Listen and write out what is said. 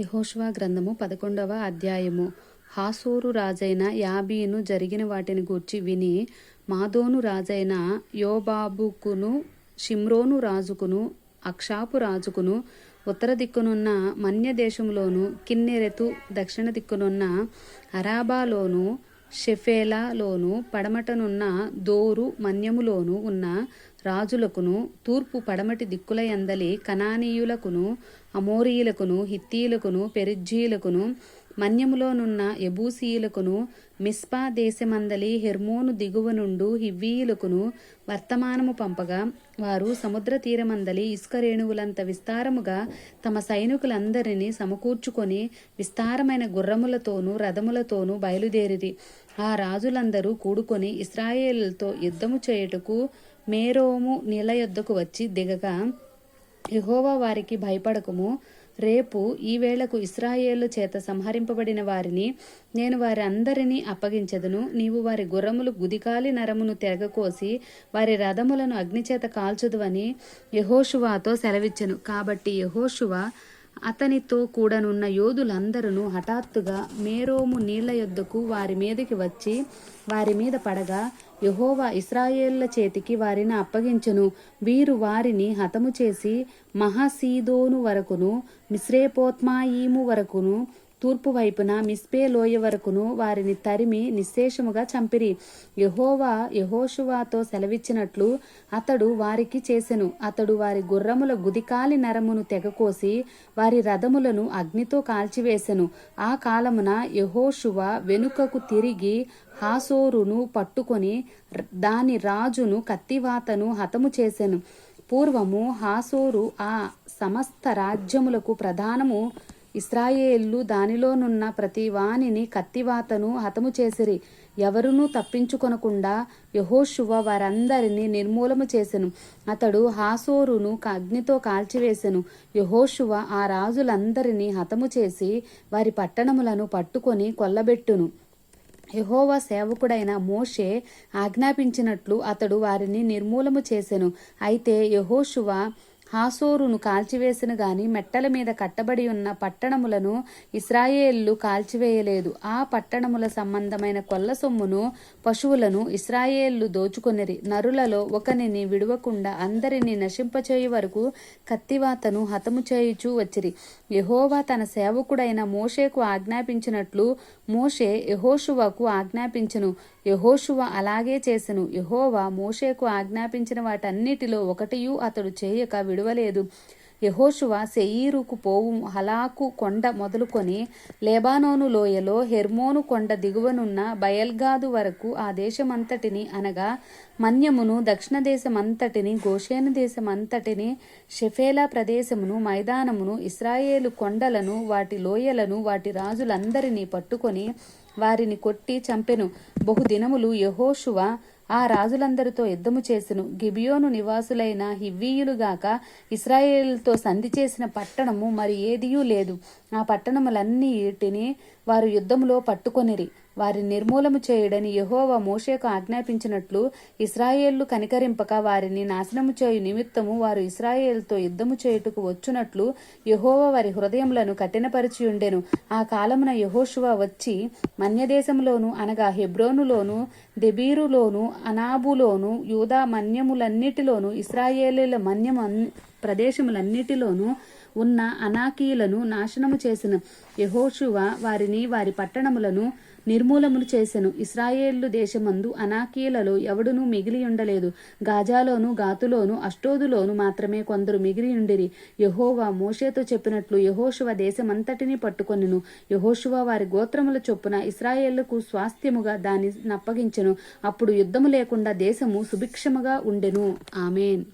యహోష్వా గ్రంథము పదకొండవ అధ్యాయము. హాసోరు రాజైన యాబీను జరిగిన వాటిని గూర్చి విని మాదోను రాజైన యోబాబుకును షిమ్రోను రాజుకును అక్షాపు రాజుకును ఉత్తర దిక్కునున్న మన్యదేశంలోను కిన్నెరెతు దక్షిణ దిక్కునున్న అరాబాలోను షెఫేలాలోను పడమటనున్న దోరు మన్యములోను ఉన్న రాజులకును తూర్పు పడమటి దిక్కులయందలి కనానీయులకును అమోరీయులకును హిత్తీయులకును పెరిజ్జీయులకును మన్యములోనున్న ఎబూసీయులకును మిస్పా దేశమందలి హెర్మోను దిగువ నుండు హివ్వీయులకును వర్తమానము పంపగా వారు సముద్ర తీరమందలి ఇసుక రేణువులంత విస్తారముగా తమ సైనికులందరినీ సమకూర్చుకొని విస్తారమైన గుర్రములతోనూ రథములతోనూ బయలుదేరిది ఆ రాజులందరూ కూడుకొని ఇస్రాయేలులతో యుద్ధము చేయుటకు మేరోము నీళ్ళ యొద్దకు వచ్చి దిగగా యహోవా వారికి భయపడకము. రేపు ఈ వేళకు ఇస్రాయేలు చేత సంహరింపబడిన వారిని నేను వారి అందరినీ అప్పగించదును. నీవు వారి గుర్రములు గుదికాలి నరమును తెగకోసి వారి రథములను అగ్నిచేత కాల్చుదువని యహోషువాతో సెలవిచ్చను. కాబట్టి యహోషువ అతనితో కూడనున్న యోధులందరూ హఠాత్తుగా మేరోము నీళ్ళ యొద్దకు వారి మీదకి వచ్చి వారి మీద పడగా యహోవా ఇస్రాయేళ్ళ చేతికి వారిని అప్పగించెను. వీరు వారిని హతము చేసి మహాసీదోను వరకును మిశ్రేపోత్మాయిము వరకును తూర్పు వైపున మిస్పే లోయ వరకును వారిని తరిమి నిశ్శేషముగా చంపిరి. యహోవా యహోషువాతో సెలవిచ్చినట్లు అతడు వారికి చేసెను. అతడు వారి గుర్రముల గుదికాలి నరమును తెగకోసి వారి రథములను అగ్నితో కాల్చివేసెను. ఆ కాలమున యహోషువ వెనుకకు తిరిగి హాసోరును పట్టుకొని దాని రాజును కత్తివాతను హతము చేసెను. పూర్వము హాసోరు ఆ సమస్త రాజ్యములకు ప్రధానము ఇస్రాయేళ్ళు దానిలోనున్న ప్రతి వానిని కత్తివాతను హతము చేసిరి. ఎవరునూ తప్పించుకొనకుండా యహోషువ వారందరినీ నిర్మూలము చేసెను. అతడు హాసోరును అగ్నితో కాల్చివేసెను. యహోషువ ఆ రాజులందరినీ హతము చేసి వారి పట్టణములను పట్టుకొని కొల్లబెట్టును. యహోవా సేవకుడైన మోషే ఆజ్ఞాపించినట్లు అతడు వారిని నిర్మూలము చేసెను. అయితే యహోషువ హాసోరును కాల్చివేసిన గాని మెట్టల మీద కట్టబడి ఉన్న పట్టణములను ఇస్రాయేళ్ళు కాల్చివేయలేదు. ఆ పట్టణముల సంబంధమైన కొల్ల సొమ్మును పశువులను ఇస్రాయేళ్ళు దోచుకొనిరి. నరులలో ఒకనిని విడువకుండా అందరినీ నశింపచేయు వరకు కత్తివాతను హతము చేయుచూ వచ్చిరి. యహోవా తన సేవకుడైన మోషేకు ఆజ్ఞాపించినట్లు మోషే యహోషువకు ఆజ్ఞాపించను. యహోషువ అలాగే చేసెను. యహోవా మోషేకు ఆజ్ఞాపించిన వాటన్నిటిలో ఒకటియు అతడు చేయక విడు విడువలేదు. యహోషువ సెయీరుకు పోవు హలాకు కొండ మొదలుకొని లేబానోను లోయలో హెర్మోను కొండ దిగువనున్న బయల్గాదు వరకు ఆ దేశమంతటిని అనగా మన్యమును దక్షిణ దేశమంతటిని గోషేను దేశమంతటిని షెఫేలా ప్రదేశమును మైదానమును ఇస్రాయేలు కొండలను వాటి లోయలను వాటి రాజులందరినీ పట్టుకొని వారిని కొట్టి చంపెను. బహుదినములు యహోషువ ఆ రాజులందరితో యుద్ధము చేసెను. గిబియోను నివాసులైన హివ్వీయులుగాక ఇస్రాయేల్తో సంధి చేసిన పట్టణము మరి ఏదియూ లేదు. ఆ పట్టణములన్నిటిని వారు యుద్ధములో పట్టుకొనిరి. వారి నిర్మూలము చేయుడని యహోవ మోషేకు ఆజ్ఞాపించినట్లు ఇస్రాయేళ్ళు కనికరింపక వారిని నాశనము చేయు నిమిత్తము వారు ఇస్రాయేల్తో యుద్ధము చేయుటకు వచ్చునట్లు యహోవ వారి హృదయములను కఠినపరిచి ఉండెను ఆ కాలమున యహోషువ వచ్చి మన్యదేశంలోను అనగా హెబ్రోనులోను దెబీరులోను అనాబులోను యూదా మన్యములన్నిటిలోను ఇస్రాయేలీల మన్యము ప్రదేశములన్నిటిలోనూ ఉన్న అనాకీయులను నాశనము చేసిన. యహోషువ వారిని వారి పట్టణములను నిర్మూలములు చేసెను. ఇస్రాయేళ్ళు దేశమందు అనాకీయులలో ఎవడునూ మిగిలి ఉండలేదు గాజాలోను గాతులోను అష్టోదులోను మాత్రమే కొందరు మిగిలి ఉండిరి యహోవా మోషేతో చెప్పినట్లు యహోషువ దేశమంతటిని పట్టుకొనెను. యహోషువ వారి గోత్రముల చొప్పున ఇస్రాయేళ్ళకు స్వాస్థ్యముగా దాన్ని నప్పగించెను. అప్పుడు యుద్ధము లేకుండా దేశము సుభిక్షముగా ఉండెను. ఆమెన్.